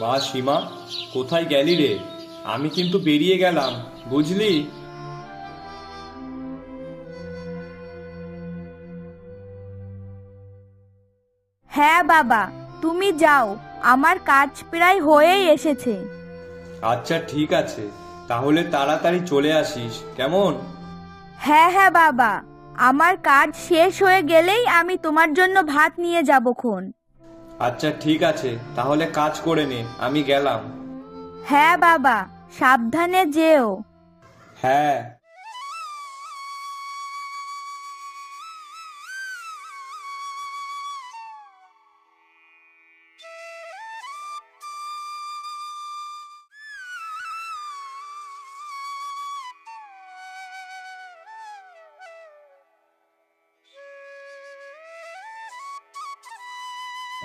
মা সীমা কোথায় গেলি রে? আমি কিন্তু বেরিয়ে গেলাম বুঝলি? হ্যাঁ বাবা তুমি যাও আমার কাজ প্রায় হয়েই এসেছে। আচ্ছা ঠিক আছে তাহলে তাড়াতাড়ি চলে আসিস কেমন? হ্যাঁ হ্যাঁ বাবা আমার কাজ শেষ হয়ে গেলেই আমি তোমার জন্য ভাত নিয়ে যাব খন। আচ্ছা ঠিক আছে। তাহলে কাজ করে নে আমি গেলাম। হ্যাঁ বাবা সাবধানে যেও। হ্যাঁ।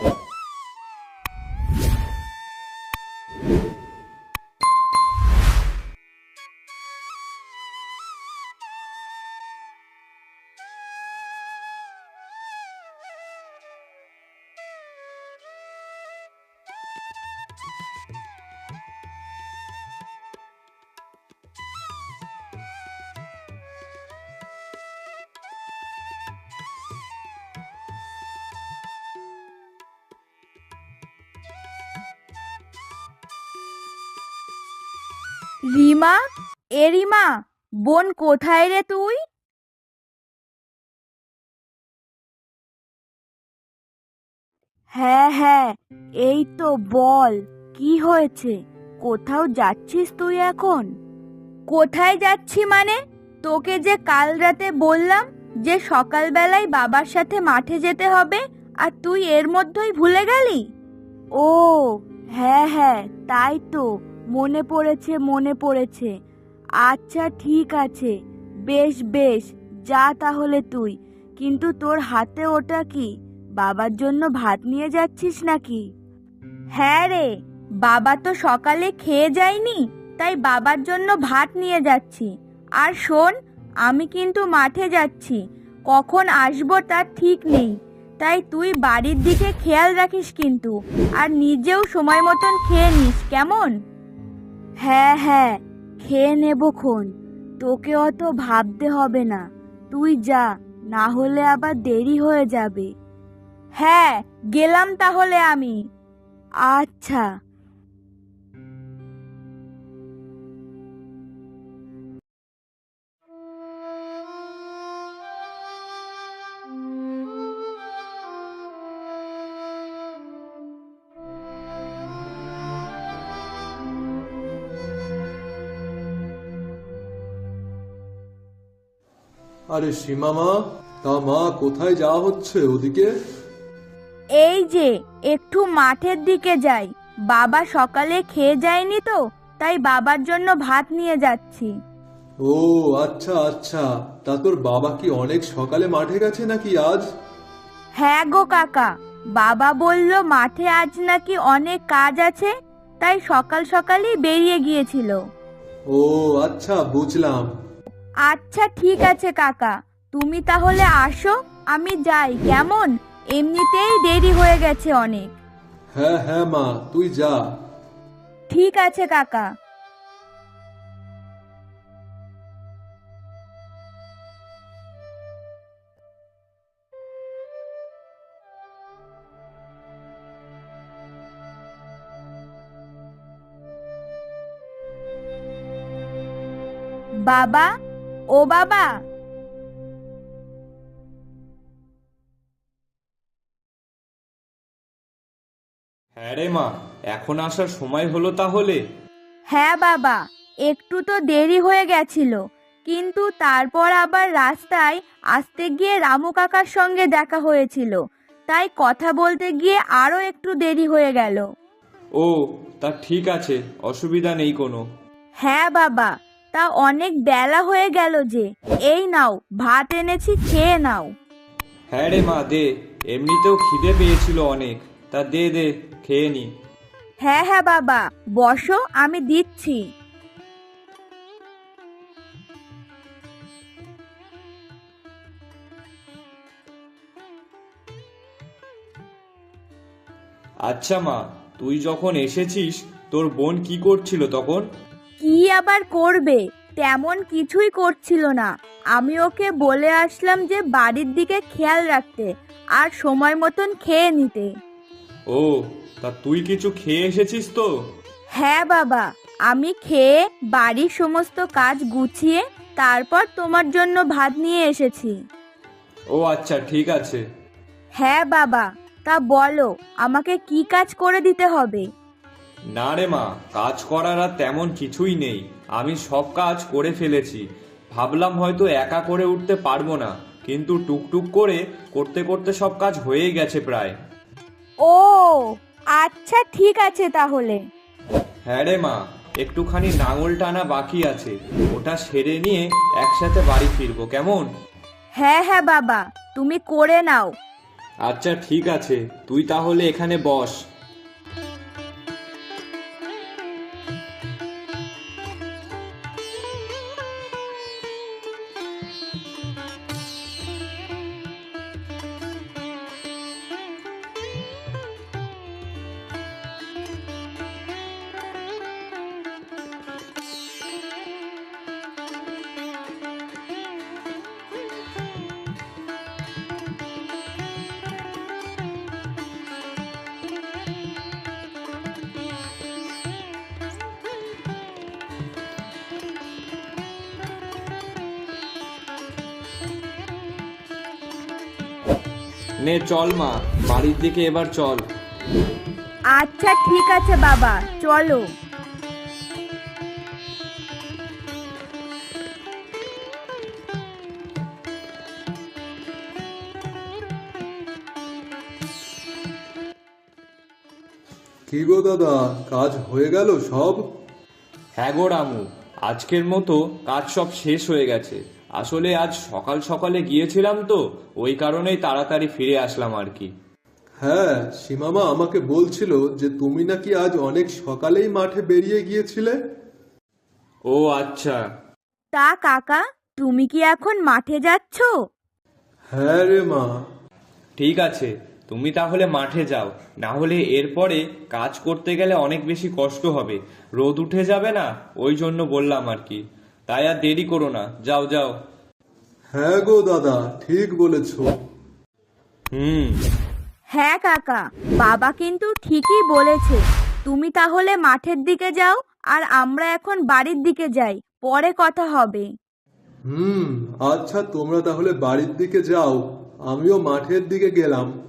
you রিমা, এ রিমা, বোন কোথায় রে তুই? হ্যাঁ হ্যাঁ এই তো বল, কি হয়েছে? কোথাও যাচ্ছিস তুই এখন? কোথায় যাচ্ছি মানে? তোকে যে কাল রাতে বললাম যে সকালবেলায় বাবার সাথে মাঠে যেতে হবে, আর তুই এর মধ্যেই ভুলে গেলি? ও হ্যাঁ হ্যাঁ তাই তো। মনে পড়েছে মনে পড়েছে। আচ্ছা ঠিক আছে। বেশ বেশ, যা তাহলে তুই। কিন্তু তোর হাতে ওটা কি? বাবার জন্য ভাত নিয়ে যাচ্ছিস নাকি? হ্যাঁ রে, বাবা তো সকালে খেয়ে যায়নি, তাই বাবার জন্য ভাত নিয়ে যাচ্ছি। আর শোন, আমি কিন্তু মাঠে যাচ্ছি। কখন আসব তার ঠিক নেই। তাই তুই বাড়ির দিকে খেয়াল রাখিস কিন্তু, আর নিজেও সময় মতন খেয়ে নিস, কেমন? হ্যাঁ হ্যাঁ খেয়ে নেবক্ষণ তোকে অত ভাবতে হবে না। তুই যা, না হলে আবার দেরি হয়ে যাবে। হ্যাঁ গেলাম তাহলে আমি। আচ্ছা। আরে সীমা মা তা মা কোথায় যাওয়া হচ্ছে ওদিকে? এই যে একটু মাঠের দিকে যাই। বাবা সকালে খেয়ে যায়নি তো তাই বাবার জন্য ভাত নিয়ে যাচ্ছি। ও আচ্ছা আচ্ছা। তা তোর বাবা কি অনেক সকালে মাঠে গেছে নাকি আজ? হ্যাঁ গো কাকা বাবা বলল মাঠে আজ নাকি অনেক কাজ আছে তাই সকাল সকালই বেরিয়ে গিয়েছিল। ও আচ্ছা বুঝলাম। আচ্ছা ঠিক আছে কাকা। তুমি তাহলে আসো আমি যাই কেমন? এমনিতেই দেরি হয়ে গেছে অনেক। হ্যাঁ হ্যাঁ মা তুই যা। ঠিক আছে কাকা। বাবা ও বাবা। হ্যাঁ রে মা এখন আসার সময় হলো তাহলে। হ্যাঁ বাবা একটু তো দেরি হয়ে গেছিল কিন্তু তারপর আবার রাস্তায় আসতে গিয়ে রামু কাকার সঙ্গে দেখা হয়েছিল তাই কথা বলতে গিয়ে আরও একটু দেরি হয়ে গেল। ও তা ঠিক আছে অসুবিধা নেই কোনো। হ্যাঁ বাবা তা অনেক বেলা হয়ে গেল যে। এই নাও ভাত এনেছি খেয়ে নাও। হ্যাঁ রে মা দে। এমনিতেও খিদে পেয়েছিল অনেক। তা দে দে খেয়ে নি। হ্যাঁ হ্যাঁ বাবা বসো আমি দিচ্ছি। আচ্ছা মা তুই যখন এসেছিস তোর বোন কি করছিল তখন? কি আবার করবে? তেমন কিছুই করছিল না। আমি ওকে বলে আসলাম যে বাড়ির দিকে খেয়াল রাখতে আর সময় মতন খেয়ে নিতে। ও তা তুই কিছু খেয়ে এসেছিস তো? হ্যাঁ বাবা আমি খেয়ে বাড়ির সমস্ত কাজ গুছিয়ে তারপর তোমার জন্য ভাত নিয়ে এসেছি। ও আচ্ছা ঠিক আছে। হ্যাঁ বাবা তা বলো আমাকে কি কাজ করে দিতে হবে? না রে মা কাজ করার আর তেমন কিছুই নেই। আমি সব কাজ করে ফেলেছি। ভাবলাম হয়তো একা করে উঠতে পারব না কিন্তু টুকটুক করে করতে করতে সব কাজ হয়েই গেছে প্রায়। ও আচ্ছা ঠিক আছে তাহলে। হ্যাঁ রে মা একটুখানি নাঙল টানা বাকি আছে। ওটা সেরে নিয়ে একসাথে বাড়ি ফিরবো কেমন? হ্যাঁ হ্যাঁ বাবা তুমি করে নাও। আচ্ছা ঠিক আছে। তুই তাহলে এখানে বস। নে চল মা বাড়ির দিকে এবার চল। আচ্ছা ঠিক আছে বাবা চলো। কি গো দাদা কাজ হয়ে গেল সব? হ্যাঁ গো রামু আজকের মতো কাজ সব শেষ হয়ে গেছে। আসলে আজ সকাল সকালে গিয়েছিলাম তো ওই কারণেই তাড়াতাড়ি ফিরে আসলাম আর কি। হ্যাঁ সীমামা আমাকে বলছিল যে তুমি নাকি আজ অনেক সকালেই মাঠে বেরিয়ে গিয়েছিলে। ও আচ্ছা। তা কাকা তুমি কি এখন মাঠে যাচ্ছ? হ্যাঁ রে মা। ঠিক আছে তুমি তাহলে মাঠে যাও না হলে এরপরে কাজ করতে গেলে অনেক বেশি কষ্ট হবে। রোদ উঠে যাবে না ওই জন্য বললাম আর কি। তাই আর দেরি করো না। যাও যাও। হ্যাঁ গো দাদা ঠিক বলেছ। হুম। হ্যাঁ কাকা বাবা কিন্তু ঠিকই বলেছে। তুমি তাহলে মাঠের দিকে যাও আর আমরা এখন বাড়ির দিকে যাই। পরে কথা হবে। হুম আচ্ছা তোমরা তাহলে বাড়ির দিকে যাও। আমিও মাঠের দিকে গেলাম।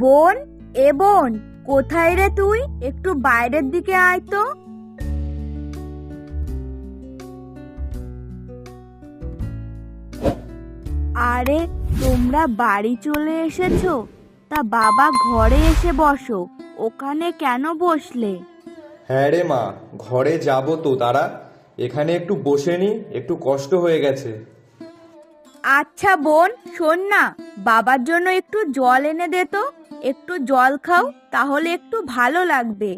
বোন এ বোন কোথায় রে তুই? একটু বাইরের দিকে আয় তো। আরে তোমরা বাড়ি চলে এসেছ? তা বাবা ঘরে এসে বসো ওখানে কেন বসলে? হ্যাঁ রে মা ঘরে যাব তো তারা এখানে একটু বসে নি একটু কষ্ট হয়ে গেছে। আচ্ছা বোন শোন না বাবার জন্য একটু জল এনে দে তো। একটু জল খাও তাহলে একটু ভালো লাগবে।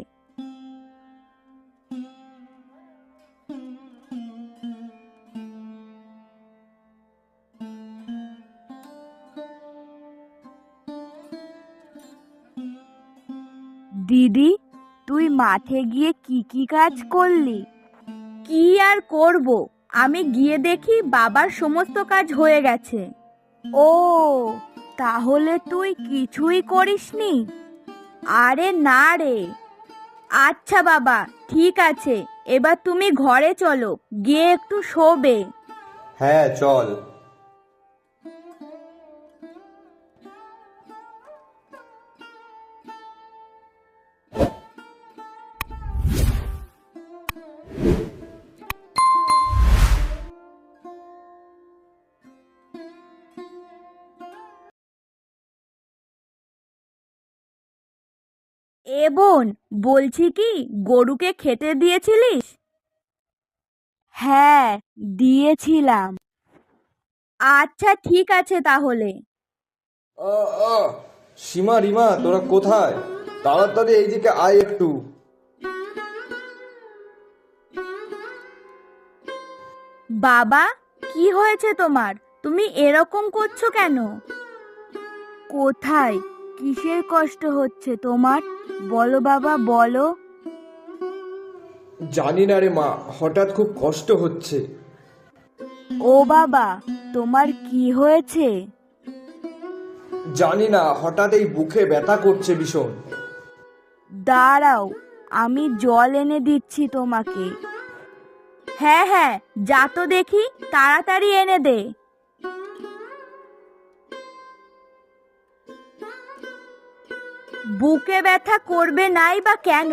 দিদি তুই মাঠে গিয়ে কি কি কাজ করলি? কি আর করব? আমি গিয়ে দেখি বাবার সমস্ত কাজ হয়ে গেছে। ও তাহলে তুই কিছুই করিসনি? আরে না রে। আচ্ছা বাবা, ঠিক আছে। এবার তুমি ঘরে চলো, গিয়ে একটু শোবে। হ্যাঁ চল। এ বোন বলছি কি গরুকে খেতে দিয়েছিলিস? হ্যাঁ দিয়েছিলাম। আচ্ছা ঠিক আছে তাহলে। সীমা রিমা তোরা কোথায়? তাড়াতাড়ি এইদিকে আয় একটু। বাবা কি হয়েছে তোমার? তুমি এরকম করছ কেন? কোথায়? কিসের কষ্ট হচ্ছে তোমার? বলো বাবা বলো। জানি না রে মা হঠাৎ খুব কষ্ট হচ্ছে। ও বাবা তোমার কি হয়েছে? জানি না হঠাৎ এই বুকে ব্যথা করছে ভীষণ। দাঁড়াও আমি জল এনে দিচ্ছি তোমাকে। হ্যাঁ হ্যাঁ যা তো দেখি তাড়াতাড়ি এনে দে। বুকে ব্যথা করবে নাই বা কেন?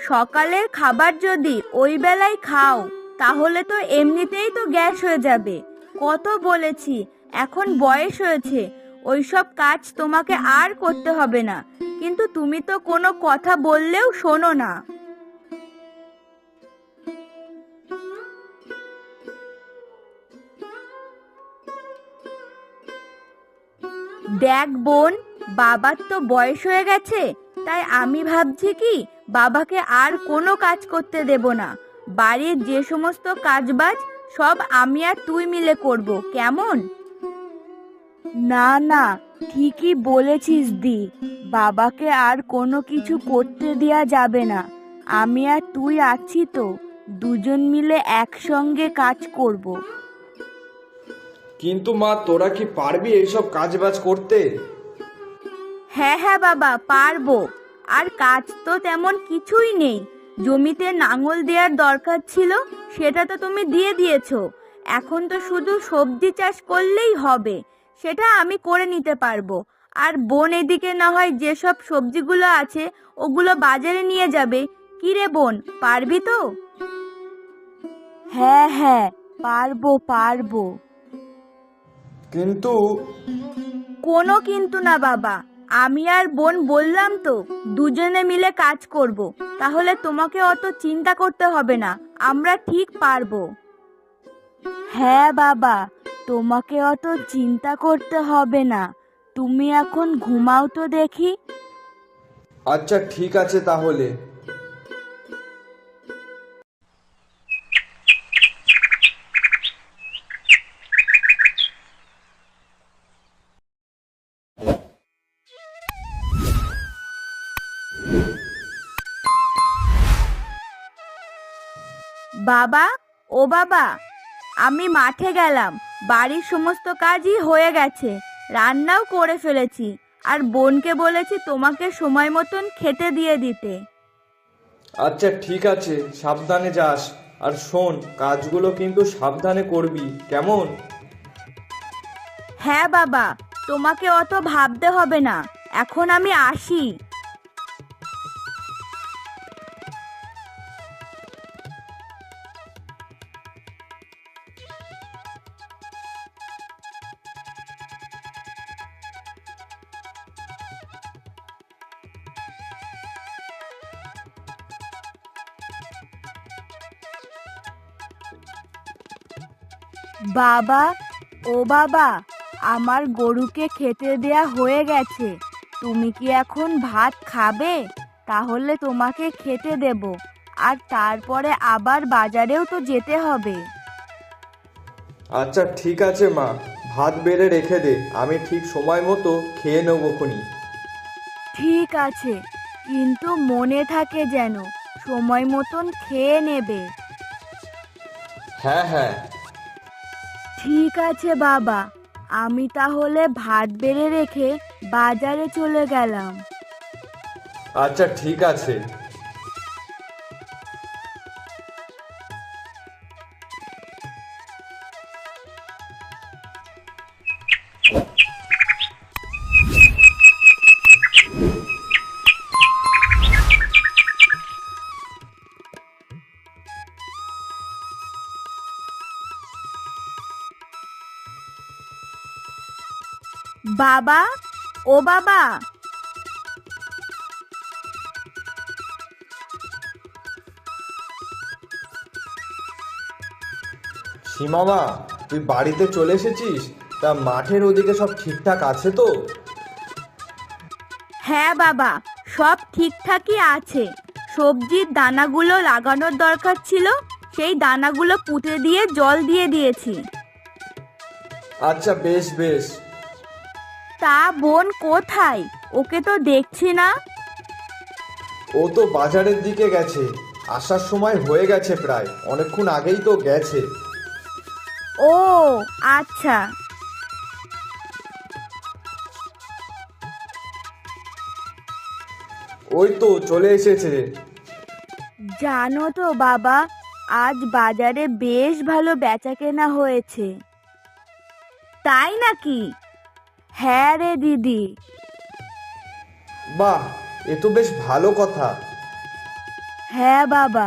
সকালের খাবার যদি ওই বেলায় খাও, তাহলে তো এমনিতেই তো গ্যাস হয়ে যাবে। কত বলেছি, এখন বয়স হয়েছে, ওইসব কাজ তোমাকে আর করতে হবে না। কিন্তু তুমি তো কোনো কথা বললেও শোনো না। দেখ বোন বাবার তো বয়স হয়ে গেছে, তাই আমি ভাবছি কি, বাবাকে আর কোনো কাজ করতে দেব না। বাড়ির যে সমস্ত কাজবাজ, সব আমি আর তুই মিলে করব, কেমন? না না, ঠিকই বলেছিস দি, বাবাকে আর কোনো কিছু করতে দেয়া যাবে না। আমি আর তুই আছি তো, দুজন মিলে একসঙ্গে কাজ করব। কিন্তু মা, তোরা কি পারবি এইসব কাজ বাজ করতে? হ্যাঁ হ্যাঁ বাবা পারব। আর কাজ তো তেমন কিছুই নেই। জমিতে নাঙল দেওয়ার দরকার ছিল সেটা তো তুমি দিয়ে দিয়েছ। এখন তো শুধু সবজি চাষ করলেই হবে সেটা আমি করে নিতে পারব। আর বোন এদিকে না হয় যেসব সবজিগুলো আছে ওগুলো বাজারে নিয়ে যাবে। কি রে বোন পারবি তো? হ্যাঁ হ্যাঁ পারব পারব। কিন্তু কোনো কিন্তু না বাবা। আমি আর বোন বললাম তো, দুজনে মিলে কাজ করব। তাহলে তোমাকে অত চিন্তা করতে হবে না, আমরা ঠিক পারব। হ্যাঁ বাবা, তোমাকে অত চিন্তা করতে হবে না। তুমি এখন ঘুমাও তো দেখি। আচ্ছা ঠিক আছে তাহলে। বাবা ও বাবা আমি মাঠে গেলাম। বাড়ির সমস্ত কাজই হয়ে গেছে। রান্নাও করে ফেলেছি। আর বোনকে বলেছি তোমাকে সময় মতন খেতে দিয়ে দিতে। আচ্ছা ঠিক আছে সাবধানে যাস। আর শোন কাজগুলো কিন্তু সাবধানে করবি। কেমন? হ্যাঁ বাবা তোমাকে অত ভাবতে হবে না। এখন আমি আসি। বাবা ও বাবা আমার গরুকে খেতে দেয়া হয়ে গেছে। তুমি কি এখন ভাত খাবে? তাহলে তোমাকে খেতে দেব। আর তারপরে আবার বাজারেও তো যেতে হবে। আচ্ছা ঠিক আছে মা। ভাত বেড়ে রেখে দে। আমি ঠিক সময় মতো খেয়ে নেব খুনি। ঠিক আছে। কিন্তু মনে থাকে যেন সময় মতন খেয়ে নেবে। হ্যাঁ হ্যাঁ। ঠিক আছে বাবা। আমি তাহলে ভাত বেড়ে রেখে বাজারে চলে গেলাম। আচ্ছা ঠিক আছে। বাবা ও বাবা। সীমামা তুই বাড়িতে চলে এসেছিস? তা মাঠের ওদিকে সব ঠিকঠাক আছে তো? হ্যাঁ বাবা সব ঠিকঠাকই আছে। সবজির দানাগুলো লাগানোর দরকার ছিল সেই দানাগুলো পুঁতে দিয়ে জল দিয়ে দিয়েছি। আচ্ছা বেশ বেশ। তা বোন কোথায়? ওকে তো দেখছি না। ও তো বাজারের দিকে গেছে। আসার সময় হয়ে গেছে প্রায়। অনেকক্ষণ আগেই তো গেছে। ও আচ্ছা। ওই তো চলে এসেছে। জানো তো বাবা আজ বাজারে বেশ ভালো বেচা কেনা হয়েছে। তাই নাকি? হ্যাঁ রে দিদি। বাহ এ তো বেশ ভালো কথা। হ্যাঁ বাবা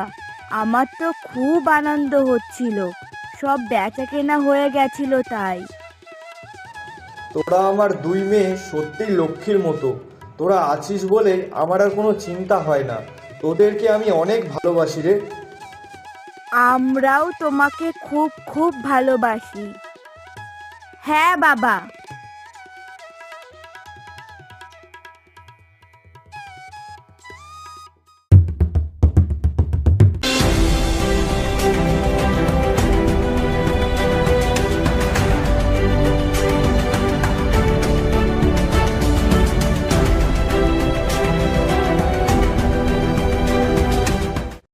আমার তো খুব আনন্দ হচ্ছিল। সব বেচা কেনা হয়ে গেছিল তাই। তোরা আমার দুই মেয়ে সত্যি লক্ষ্মীর মতো। তোরা আছিস বলে আমার আর কোনো চিন্তা হয় না। তোদেরকে আমি অনেক ভালোবাসি রে। আমরাও তোমাকে খুব খুব ভালোবাসি। হ্যাঁ বাবা।